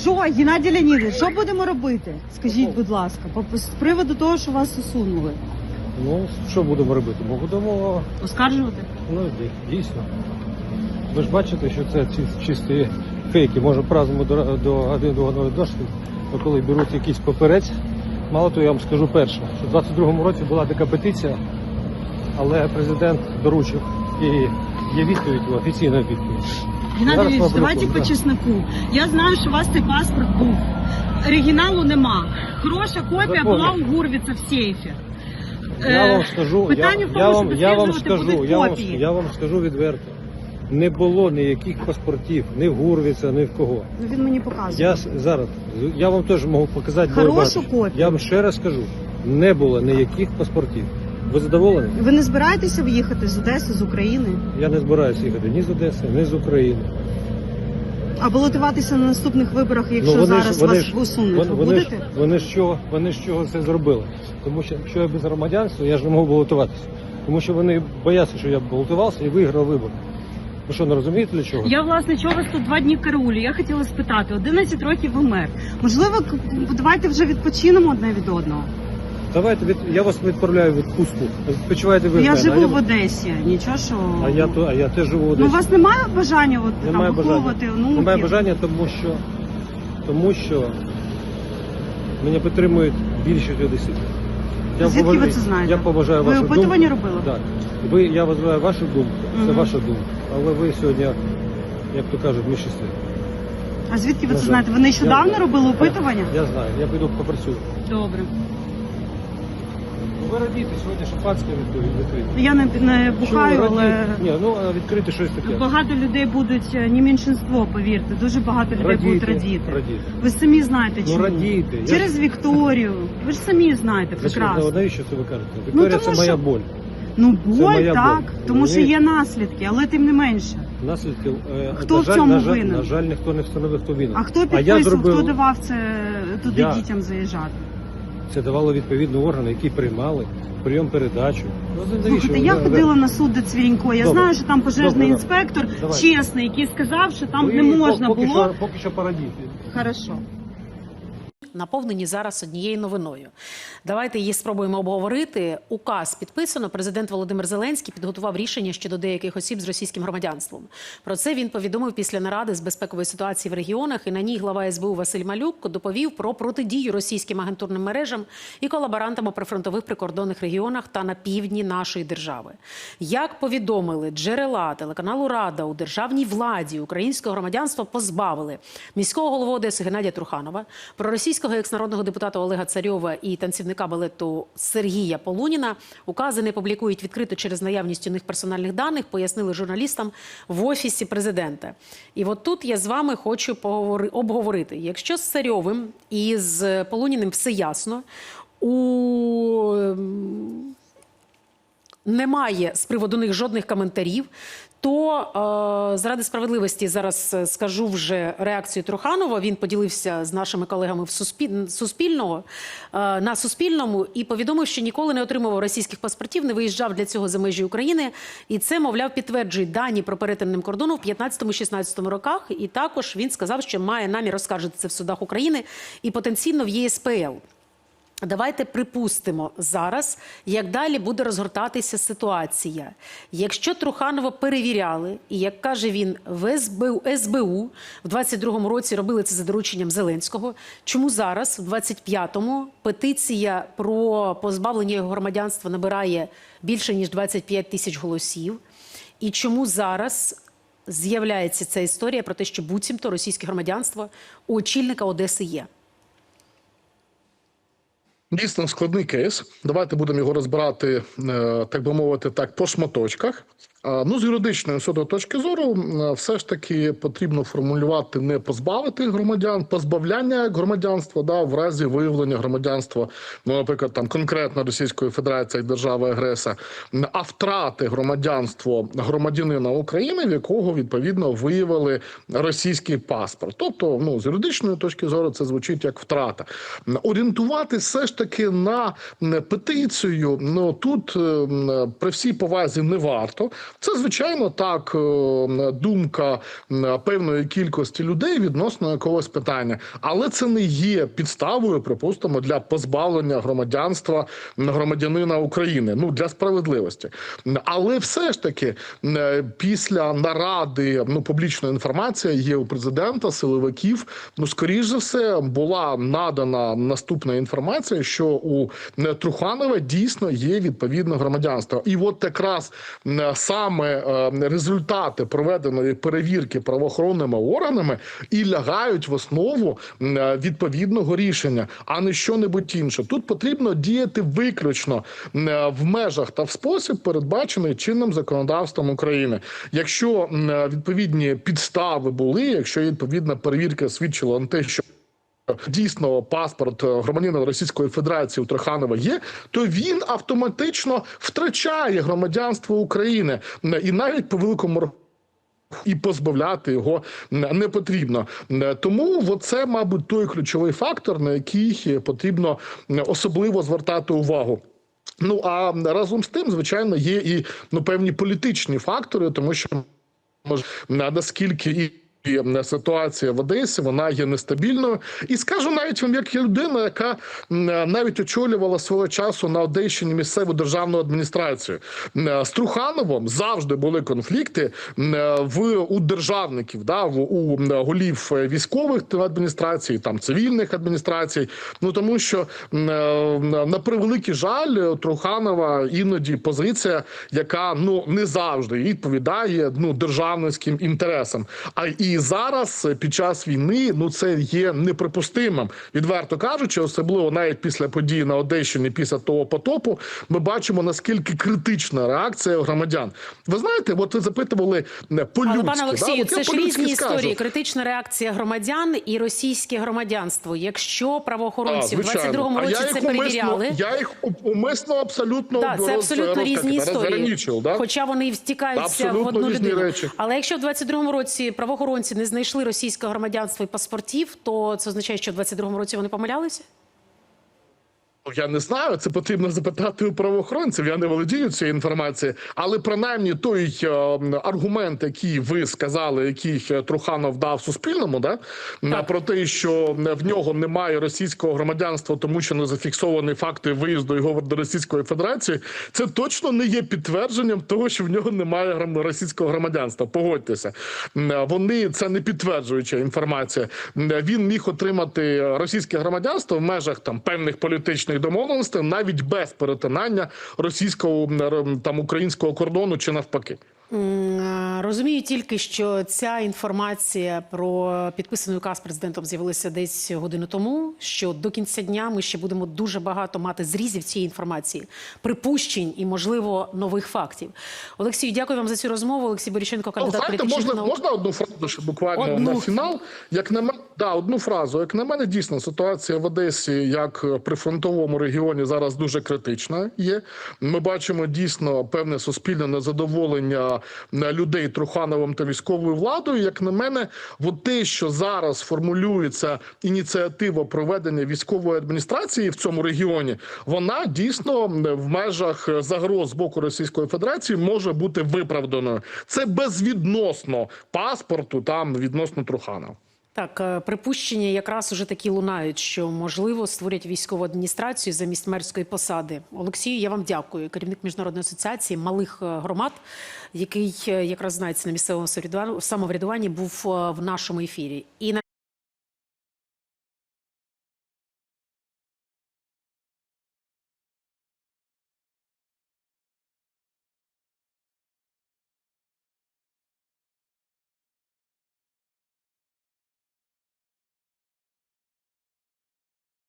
Що, Геннадій Леонідович, що будемо робити? Скажіть, будь ласка, по- з приводу того, що вас усунули. Ну, що будемо робити? Бо будемо, Оскаржувати? ну, дій- дійсно. Ви ж бачите, що це ці- чисті фейки. Може, празднуємо до, до години до дошки, то коли беруть якийсь паперець. Мало того, я вам скажу перше, що в 22-му році була така петиція, але президент доручив і є відповідь, офіційна відповідь. Геннадій Зараз давайте по чесноку. Я знаю, що у вас цей паспорт був. Оригіналу нема. Хороша копія була у Гурвіца в сейфі. Я Е, вам скажу, я, питання в тому, я що вам, я вам досліджувати скажу, будуть я вам, копії. я вам скажу відверто. Не було ніяких паспортів, ні в Гурвіца, ні в кого. Ну він мені показує. Я с- зараз я вам теж можу показати бо ви Хорошу копію. Я вам ще раз скажу: не було ніяких паспортів. Ви задоволені? Ви не збираєтеся виїхати з Одеси, з України? Я не збираюся їхати ні з Одеси, ні з України. А балотуватися на наступних виборах, якщо Ну, вони ж- зараз вони вас ж- усунуть, Вони, ви вони, ж, вони ж чого, вони ж чого це зробили? Тому що якщо я без громадянства, я ж не можу балотуватися. Тому що вони бояться, що я балотувався і виграв вибори. Ви що, не розумієте для чого? Я власне чого вас тут два дні караулю. Я хотіла спитати, 11 років ви мер. Можливо, давайте вже відпочинемо одне від одного. Давайте від я вас відправляю в відпустку. Відпочивайте ви. Я мене, живу а в Одесі. Нічого, що А я то, а я теж живу в ну Одесі. у вас немає бажання от Немає там виховувати бажання. онуків? Немає бажання, тому що тому що мене підтримують більшість одеситів. Звідки ви це знаєте? Я поважаю Ви вашу опитування думку. робили? Так. Ви, я вважаю вашу думку, це Мгм. ваша думка. Але ви сьогодні, як то кажуть, в більшості. А звідки ви це жаль. знаєте? Ви нещодавно Я- робили опитування? Я знаю, я піду попрацюю. Добре. Ну, Ви радієте, сьогодні шампанське відкрите. Я не, не бухаю, Чому але радієте? Ні, ну а відкрити щось таке. багато людей будуть е, не меншинство, повірте. Дуже багато людей будуть радіти. Ви самі знаєте, Ну, чому. радійте. Я- Через Вікторію. Ви ж самі знаєте Зачем- прекрасно. Навіщо це ви кажете? Вікторія, тому це моя що- боль. Ну боль моя так, боль. тому що є наслідки, але тим не менше. Наслідки е, Хто на в жаль, цьому на жаль, винен? На жаль, ніхто не встановив, хто винен. А хто я підписував, зробив, хто давав це туди Я. дітям заїжджати? Це давало відповідні органи, які приймали прийом передачу. Ну, Слухайте, я ходила на суд до Цвірінько. Я Добре. знаю, що там пожежний Добре, інспектор Давай. чесний, який сказав, що там не можна поки було. Що, поки що парадіти. Хорошо. Наповнені зараз однією новиною. Давайте її спробуємо обговорити. Указ підписано. Президент Володимир Зеленський підготував рішення щодо деяких осіб з російським громадянством. Про це він повідомив після наради з безпекової ситуації в регіонах. І на ній глава СБУ Василь Малюк доповів про протидію російським агентурним мережам і колаборантам у прифронтових прикордонних регіонах та на півдні нашої держави. Як повідомили джерела телеканалу Рада у державній владі українського громадянства позбавили міського голову Одеси Геннадія Труханова, проросійського екснародного депутата Олега Царьова і танцівника балету Сергія Полуніна. Укази не публікують відкрито через наявність у них персональних даних, пояснили журналістам в офісі президента. І от тут я з вами хочу обговорити. Якщо з Царьовим і з Полуніним все ясно, у ем, немає з приводу них жодних коментарів. То е, заради справедливості зараз е, скажу вже реакцію Труханова. Він поділився з нашими колегами в суспіль... Суспільного е, на Суспільному і повідомив, що ніколи не отримував російських паспортів, не виїжджав для цього за межі України. І це, мовляв, підтверджують дані про перетин ним кордону в 15-16 роках. І також він сказав, що має намір оскаржити це в судах України і потенційно в ЄСПЛ. Давайте припустимо зараз, як далі буде розгортатися ситуація. Якщо Труханова перевіряли, і як каже він, в СБУ, СБУ в 22-му році робили це за дорученням Зеленського. Чому зараз, в 25-му, петиція про позбавлення його громадянства набирає більше ніж 25 тисяч голосів? І чому зараз з'являється ця історія про те, що буцімто російське громадянство у очільника Одеси є? Дійсно складний кейс. Давайте будемо його розбирати, е, так би мовити, так по шматочках. Ну, з юридичної суду точки зору, все ж таки потрібно формулювати не позбавити громадян, позбавляння громадянства, да, в разі виявлення громадянства, ну, наприклад, там конкретно Російської Федерації як держави агреса, а втрати громадянство громадянина України, в якого відповідно виявили російський паспорт. Тобто, ну з юридичної точки зору, це звучить як втрата. Орієнтувати все ж таки на петицію. Ну тут е, при всій повазі не варто. Це звичайно так е, думка певної кількості людей відносно якогось питання, але це не є підставою, припустимо, для позбавлення громадянства громадянина України. Ну для справедливості. Але все ж таки, е, після наради ну публічна інформація є у президента, силовиків. Ну скоріш за все була надана наступна інформація, що у е, Труханова дійсно є відповідне громадянство, і от якраз е, саме е, результати проведеної перевірки правоохоронними органами і лягають в основу е, відповідного рішення, а не що-небудь інше. Тут потрібно діяти виключно е, в межах та в спосіб, передбачений чинним законодавством України. Якщо е, відповідні підстави були, якщо відповідна перевірка свідчила на те, що Дійсно, паспорт е, громадянина Російської Федерації у Троханова є, то він автоматично втрачає громадянство України Е, і навіть по великому і позбавляти його не потрібно. Е, Тому це, мабуть, той ключовий фактор, на який потрібно особливо звертати увагу. Ну а разом з тим, звичайно, є і ну певні політичні фактори, тому що може наскільки і. Ситуація в Одесі вона є нестабільною, і скажу навіть вам, як людина, яка навіть очолювала свого часу на Одещині місцеву державну адміністрацію з Трухановим завжди були конфлікти в у державників, да в у голів військових адміністрацій, там цивільних адміністрацій. Ну тому що на превеликий жаль, Труханова іноді позиція, яка ну не завжди відповідає ну державницьким інтересам. А і зараз е, під час війни ну це є неприпустимим, відверто кажучи, особливо навіть після подій на Одещині, після того потопу, ми бачимо наскільки критична реакція громадян. Ви знаєте, от ви запитували не по-людськи. Але пане? Олексію, я це ж різні скажу. історії. Критична реакція громадян і російське громадянство. Якщо правоохоронці А, в звичайно. 22-му році це умисно- перевіряли. Я їх умисно абсолютно Так, це абсолютно роз- різні історії, да? хоча вони і втікаються в одну людину. речі. Але якщо в 22-му році правоохоронці не знайшли російського громадянства і паспортів, то це означає, що в 22-му році вони помилялися? Ну, Я не знаю, це потрібно запитати у правоохоронців. Я не володію цією інформацією, але принаймні той е, аргумент, який ви сказали, який е, Труханов дав Суспільному, да на про те, що в нього немає російського громадянства, тому що не зафіксовані факти виїзду його до Російської Федерації. Це точно не є підтвердженням того, що в нього немає російського громадянства. Погодьтеся, вони це не підтверджуюча інформація. Він міг отримати російське громадянство в межах там певних політичних домовленостей, навіть без перетинання російського там українського кордону чи навпаки. Розумію тільки, що ця інформація про підписаний указ президентом з'явилася десь годину тому. Що до кінця дня ми ще будемо дуже багато мати зрізів цієї інформації, припущень і, можливо, нових фактів. Олексію, дякую вам за цю розмову. Олексій Боріченко, Ну, кандидат знаєте, політичних можна, наук. можна одну фразу ще буквально Одну. на фінал. Як на мене, да, одну фразу. Як на мене, дійсно ситуація в Одесі, як при фронтовому регіоні, зараз дуже критична є. Ми бачимо дійсно певне суспільне незадоволення е, людей Трухановим та військовою владою. Як на мене, от те, що зараз формулюється ініціатива проведення військової адміністрації в цьому регіоні, вона дійсно в межах загроз з боку Російської Федерації може бути виправданою. Це безвідносно паспорту там відносно Труханова. Так, е, припущення якраз уже такі лунають, що можливо створять військову адміністрацію замість мерської посади. Олексію, я вам дякую. Керівник міжнародної асоціації малих е, громад, який е, якраз знається на місцевому самоврядуванні, був в нашому ефірі. І на